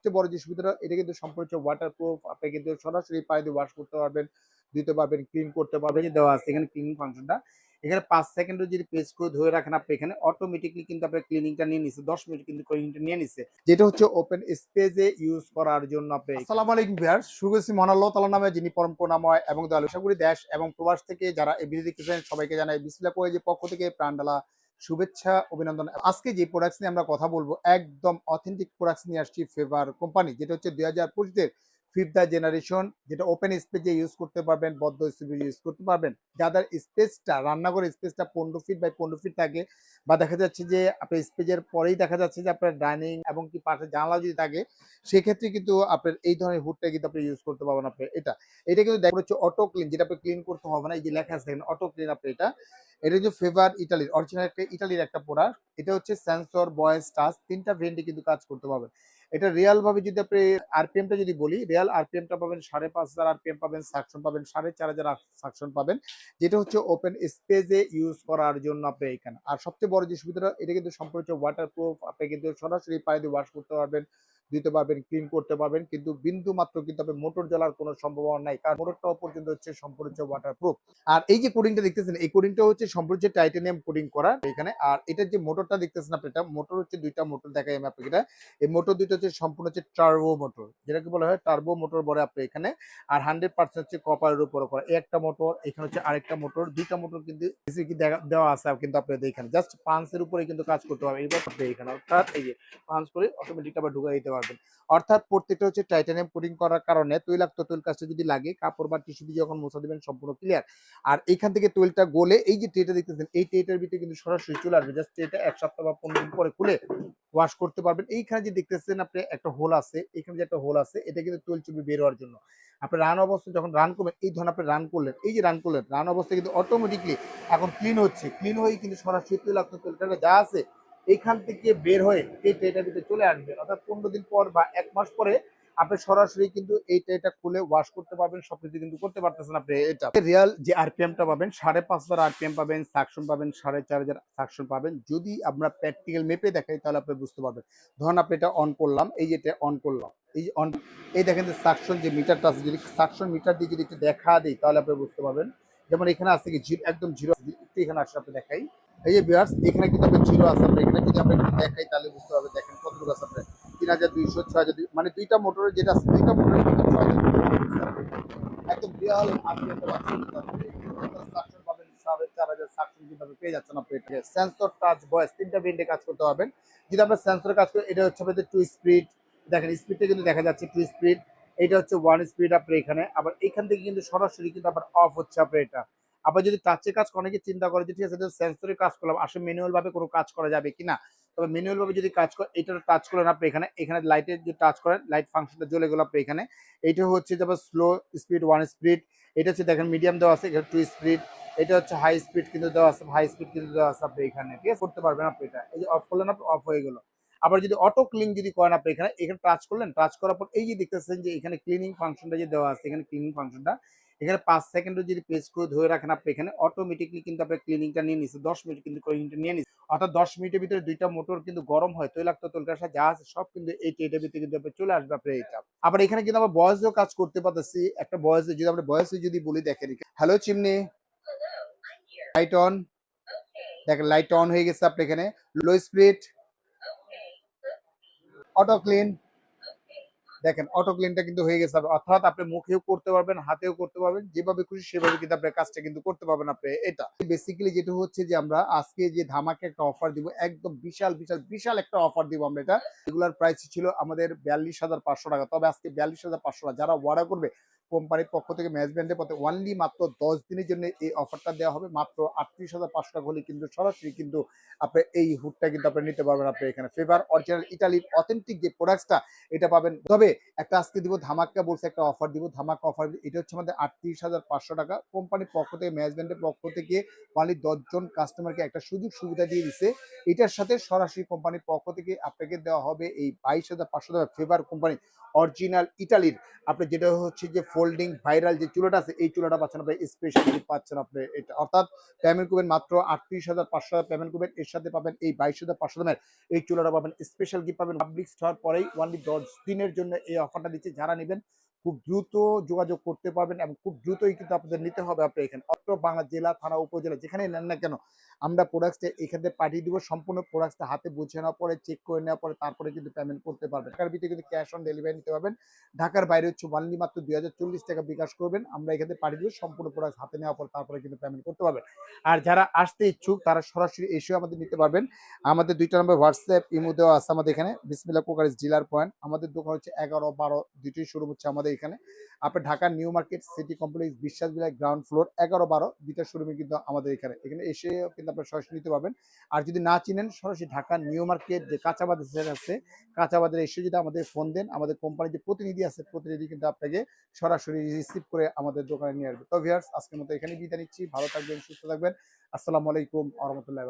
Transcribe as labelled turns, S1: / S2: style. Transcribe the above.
S1: সবচেয়ে বড় যে সুবিধাটা, এটা কিন্তু সম্পূর্ণ হচ্ছে ওয়াটার প্রুফ আপনি কিন্তু সরাসরি পানি দিয়ে ওয়াশ করতে পারবেন দিতে পারবেন ক্লিন করতে পারবেন। যে দেওয়া আছে এখানে ক্লিনিং ফাংশনটা এখানে পাঁচ সেকেন্ডও যদি পেস্ট করে ধরে রাখেন আপনি, এখানে অটোমেটিকলি কিন্তু আপনার ক্লিনিংটা নিয়ে নিচ্ছে দশ মিনিট কিন্তু ক্লিনিংটা নিয়ে নিচ্ছে যেটা হচ্ছে ওপেন স্পেসে ইউজ করার জন্য আপনি আসসালামু আলাইকুম ভিউয়ার্স শুভেচ্ছা মহান আল্লাহ তাআলা নামে যিনি পরম করুণাময় এবং দয়ালু। করি দেশ এবং প্রবাস থেকে যারা এই ভিডিও দেখতেছেন, সবাইকে জানাই বিসমিল্লাহ। করে যে পক্ষ থেকে প্রাণডালা শুভেচ্ছা, অভিনন্দন। আজকে যে প্রোডাক্টস নিয়ে আমরা কথা বলব, একদম অথেন্টিক প্রোডাক্টস নিয়ে আসছি ফেভার কোম্পানি যেটা হচ্ছে দুই হাজার পঁচিশের ফিফথ জেনারেশন যেটা ওপেন স্পেসে ইউজ করতে পারবেন, বদ্ধ স্পেসে ইউজ করতে পারবেন। যাদের স্পেসটা রান্নাঘরের স্পেসটা পনেরো ফিট বাই পনেরো ফিট থাকে, বা দেখা যাচ্ছে যে আপনার স্পেসের পরেই দেখা যাচ্ছে যে আপনার ডাইনিং এবং কি পাশে জানলা যদি থাকে, সেক্ষেত্রে কিন্তু আপনার এই ধরনের হুডটা কিন্তু আপনি ইউজ করতে পারবেন আপনি। এটা এটা কিন্তু দেখা হচ্ছে অটো ক্লিন যেটা আপনি ক্লিন করতে হবে না, এই যে লেখা আছে অটো ক্লিন আপনি এটা এটা হচ্ছে ফেভার ইটালির অরিজিনাল একটা ইটালির একটা প্রোডাক্ট এটা হচ্ছে সেন্সর বয়েস টাচ তিনটা ভেন্টে কিন্তু কাজ করতে পারবেন। এটা রিয়াল ভাবে যদি আপনি আরপিএমটা যদি বলি, রিয়াল আরপিএমটা পাবেন সাড়ে পাঁচ হাজার আরপিএম পাবেন সাকশন পাবেন, সাড়ে চার হাজার সাকশন পাবেন। যেটা হচ্ছে ওপেন স্পেসে ইউজ করার জন্য আপনি এখানে আর সবচেয়ে বড় যে সুবিধাটা, এটা কিন্তু সম্পূর্ণ ওয়াটার প্রুফ আপনি কিন্তু সরাসরি পায়ে দিয়ে ওয়াশ করতে পারবেন। দিতে পারবেন ক্লিন করতে পারবেন। কিন্তু বিন্দু মাত্র কিন্তু আপনি মোটর জ্বলার কোনো সম্ভাবনা নাই। কারণ মোটরটাও পর্যন্ত হচ্ছে সম্পূর্ণ ওয়াটার প্রুফ আর এই যে কোডিংটা দেখতেছেন, এই কোডিংটা হচ্ছে সম্পূর্ণ টাইটানিয়াম কোডিং করা এখানে। আর এটার যে মোটরটা দেখতেছেন আপনি, এটা মোটর হচ্ছে দুইটা মোটর দেখাই আমি আপনাকে এটা। এই মোটর দুইটা হচ্ছে সম্পূর্ণ হচ্ছে টার্বো মোটর যেটাকে বলা হয় টার্বো মোটর বলে আপনি এখানে। আর হান্ড্রেড পার্সেন্ট হচ্ছে কপারের উপর করা। একটা মোটর এখানে হচ্ছে আরেকটা মোটর দুইটা মোটর কিন্তু দেওয়া আছে কিন্তু আপনি এখানে। জাস্ট পাঁচের উপরে কিন্তু কাজ করতে পারবেন এইবার এখানে অর্থাৎ এই যে পাঁচ করে অটোমেটিক আবার ঢুকাই দিতে পারবেন। অর্থাৎ প্রত্যেকটা হচ্ছে টাইটানিয়াম কোটিং করার কারণে তৈলাক্ত তৈল কাজটা যদি লাগে, কাপড় বা টিস্যু দিয়ে যখন মোছা দিবেন, সম্পূর্ণ ক্লিয়ার আর এইখান থেকে তৈলটা গলে, এই যে ট্রেটা দেখতেছেন, এই ট্রেটার ভিতরে কিন্তু সরাসরি চলে আসবে। জাস্ট ট্রেটা এক সপ্তাহ বা পনেরো দিন পরে খুলে ওয়াশ করতে পারবেন। এইখানে যে দেখতেছেন আপনি একটা হোল আছে, এখানে যে একটা হোল আছে, এটা কিন্তু তৈল চুবি বের হওয়ার জন্য। আপনি রান অবস্থায় যখন রান করবেন, এই ধরনের আপনি রান করলেন, এই যে রান করলেন রান অবস্থায় কিন্তু অটোমেটিকলি এখন ক্লিন হচ্ছে। ক্লিন হয়ে কিন্তু সরাসরি তৈলাক্ত তৈলটা যা আছে এইখান থেকে বের হয়ে এই ট্রেটার ভিতরে চলে আসবেন অর্থাৎ পনেরো দিন পর বা এক মাস পরে আপনি সরাসরি কিন্তু এই ট্রেটা খুলে ওয়াশ করতে পারবেন, সবকিছু কিন্তু করতে পারতেছেন আপনি এটা রিয়াল যে আরপিএমটা পাবেন, সাড়ে পাঁচ হাজার আরপিএম পাবেন সাকশন পাবেন, সাড়ে চার হাজার সাকশন পাবেন। যদি আমরা প্র্যাকটিক্যাল মেপে দেখাই, তাহলে আপনি বুঝতে পারবেন। ধরুন আপনি এটা অন করলাম, এই যে এটা অন করলাম, এই অন এই দেখেন যে সাকশন যে মিটারটা আছে, যদি সাকশন মিটার দিয়ে যদি একটু দেখা দিই, তাহলে আপনি বুঝতে পারবেন। যেমন এখানে আছে কি জিরো একদম জিরো এখানে আসলে আপনি দেখাই। এই যে বিয়ার্স এখানে কিন্তু আপনি জিরো আছে আপনি এখানে যদি আমরা একটু দেখাই, তাহলে বুঝতে পারবে দেখেন কতটুকু আছে আপনার। তিন হাজার দুইশো, ছয় হাজার মানে দুইটা মোটরের যেটা আছে, দুইটা মোটরের কিন্তু ছয় হাজার দুইশো একদম বিয়াল পেয়ে যাচ্ছেন আপনি এটা সেন্সর টাচ ভয়েস তিনটা ব্রেন্ডে কাজ করতে পারবেন। যদি আমরা সেন্সরে কাজ করি, এটা হচ্ছে আমাদের টু স্পিড দেখেন স্পিডটা কিন্তু দেখা যাচ্ছে টু স্পিড এটা হচ্ছে ওয়ান স্পিড আপনার এখানে। আবার এখান থেকে কিন্তু সরাসরি কিন্তু আবার অফ হচ্ছে আপনার এটা। আবার যদি টাচে কাজ অনেকে চিন্তা করে যে, ঠিক আছে সেন্সরে কাজ করলাম, আসলে ম্যানুয়াল ভাবে কোনো কাজ করা যাবে কিনা? তবে ম্যানুয়াল ভাবে যদি কাজ করে, এটা টাচ করেন আপনি এখানে এখানে লাইটের যে টাচ করেন লাইট ফাংশনটা জ্বলে গেল আপনি এখানে। এইটা হচ্ছে যেমন স্লো স্পিড ওয়ান স্পিড এটা হচ্ছে দেখেন মিডিয়াম দেওয়া আছে, এখানে টু স্পিড এটা হচ্ছে হাই স্পিড কিন্তু দেওয়া আছে হাই স্পিড কিন্তু দেওয়া আছে আপনি এখানে, ঠিক আছে? করতে পারবেন আপনি এটা। এই যে অফ করলেন, আপনি অফ হয়ে গেল। আবার যদি অটো ক্লিন যদি করেন আপনি এখানে এখানে টাচ করলেন টাচ করার পর এই যে দেখতেছেন যে এখানে ক্লিনিং ফাংশনটা যে দেওয়া আছে, এখানে ক্লিনিং ফাংশনটা এখানে পাঁচ সেকেন্ডও যদি পেজ করে ধরে রাখেন আপনি, এখানে অটোমেটিকলি কিন্তু আপনার ক্লিনিংটা নিয়ে নিচ্ছে দশ মিনিট কিন্তু ক্লিনিংটা নিয়ে নিচ্ছে অর্থাৎ দশ মিনিটের ভিতরে দুইটা মোটর কিন্তু গরম হয়, তৈলাক্ত, তৈলকাশা যা আছে সব কিন্তু এই টেটের ভিতরে কিন্তু আপনার চলে আসবে আপনার এটা আবার এখানে কিন্তু আমরা বয়সেও কাজ করতে পারতেছি, একটা বয়সে যদি আমরা বয়সে যদি বলি, দেখেন হ্যালো চিমনি। লাইট অন দেখেন লাইট অন হয়ে গেছে আপনি এখানে। লো স্পিড অটো ক্লিন দেখেন অটো ক্লিনটা কিন্তু হয়ে গেছে। অর্থাৎ আপনি মুখেও করতে পারবেন, হাতেও করতে পারবেন, যেভাবে খুশি সেভাবে কিন্তু আপনার কাজটা কিন্তু করতে পারবেন আপনি। এটা বেসিক্যালি যেটা হচ্ছে যে আমরা আজকে যে ধামাকে একটা অফার দিব, একদম বিশাল বিশাল বিশাল একটা অফার দিব আমরা এটা। এগুলার প্রাইস ছিল আমাদের বিয়াল্লিশ হাজার পাঁচশো টাকা। তবে আজকে বিয়াল্লিশ হাজার পাঁচশো টাকা, যারা অর্ডার করবে কোম্পানির পক্ষ থেকে ম্যানেজমেন্টের পথে ওনলি মাত্র দশ দিনের জন্য এই অফারটা দেওয়া হবে। মাত্র আটত্রিশ হাজার পাঁচশো টাকা হলে কিন্তু সরাসরি কিন্তু আপনি এই হুডটা কিন্তু আপনি নিতে পারবেন আপনি এখানে। ফেভার অরিজিনাল ইটালির অথেন্টিক যে প্রোডাক্টসটা এটা পাবেন। তবে একটা আজকে দিব ধামাক্কা বলছে, একটা অফার দিব। ধামাক্কা অফার এটা হচ্ছে আমাদের আটত্রিশ হাজার পাঁচশো টাকা। কোম্পানির পক্ষ থেকে, ম্যানেজমেন্টের পক্ষ থেকে অনলি দশজন কাস্টমারকে একটা সুযোগ সুবিধা দিয়ে দিছে। এটার সাথে সরাসরি কোম্পানির পক্ষ থেকে আপনাকে দেওয়া হবে এই বাইশ হাজার পাঁচশো টাকা ফেভার কোম্পানি অরিজিনাল ইটালির আপনি যেটা হচ্ছে যে ফোল্ডিং ভাইরাল যে চুলাটা আছে, এই চুলাটা পাচ্ছেন আপনি স্পেশালি পাচ্ছেন আপনি এটা। অর্থাৎ পেমেন্ট করবেন মাত্র আটত্রিশ হাজার পাঁচশো টাকা পেমেন্ট করবেন, এর সাথে পাবেন এই বাইশ হাজার পাঁচশো দামের এই চুলাটা পাবেন স্পেশাল গিফট পাবেন। পাবলিক হওয়ার পরেই ওয়ানলি দশ দিনের জন্য এই অফারটা দিচ্ছে। যারা নেবেন খুব দ্রুত যোগাযোগ করতে পারবেন এবং খুব দ্রুতই কিন্তু আপনাদের নিতে হবে আপনি এখানে। অত্র বাংলা জেলা, থানা, উপজেলা যেখানে নেন না কেন, আমরা প্রোডাক্টটা এখান থেকে পাঠিয়ে দিব, সম্পূর্ণ প্রোডাক্টটা হাতে বুঝে নেওয়ার পরে চেক করে নেওয়ার পরে, তারপরে কিন্তু পেমেন্ট করতে পারবেন। ঢাকার ভিতরে কিন্তু ক্যাশ অন ডেলিভারি নিতে পারবেন। ঢাকার বাইরে হচ্ছে ওয়ানলি মাত্র দুই হাজার চল্লিশ টাকা বিকাশ করবেন। আমরা এখান থেকে পাঠিয়ে দিব, সম্পূর্ণ প্রোডাক্ট হাতে নেওয়ার পর, তারপরে কিন্তু পেমেন্ট করতে পারবেন। আর যারা আসতে ইচ্ছুক, তারা সরাসরি এসেও আমাদের নিতে পারবেন। আমাদের দুইটা নম্বর হোয়াটসঅ্যাপ ইমো দেওয়া আছে আমাদের এখানে। বিসমিল্লা কোকারিজ ডিলার পয়েন্ট আমাদের দোকান হচ্ছে এগারো বারো দুটোই শুরু হচ্ছে আমাদের এখানে। আপনার ঢাকার নিউ মার্কেট সিটি কমপ্লেক্স বিশ্বাস বিলায় গ্রাউন্ড ফ্লোর এগারো বারো দুইটা শোরুমে কিন্তু আমাদের এখানে। এখানে এসে কিন্তু আপনার সরাসরি নিতে পারবেন। আর যদি না চিনেন, সরাসরি ঢাকা নিউ মার্কেট যে কাঁচা বাজার আছে, কাঁচা বাজারে এসে যদি আমাদের ফোন দেন, আমাদের কোম্পানির যে প্রতিনিধি আছে, প্রতিনিধি কিন্তু আপনাকে সরাসরি রিসিভ করে আমাদের দোকানে নিয়ে আসবে। তো ভিউয়ার্স আজকের মতো এখানে বিদায় নিচ্ছি। ভালো থাকবেন, সুস্থ থাকবেন। আসসালামু আলাইকুম আ রহমতুল্লাহ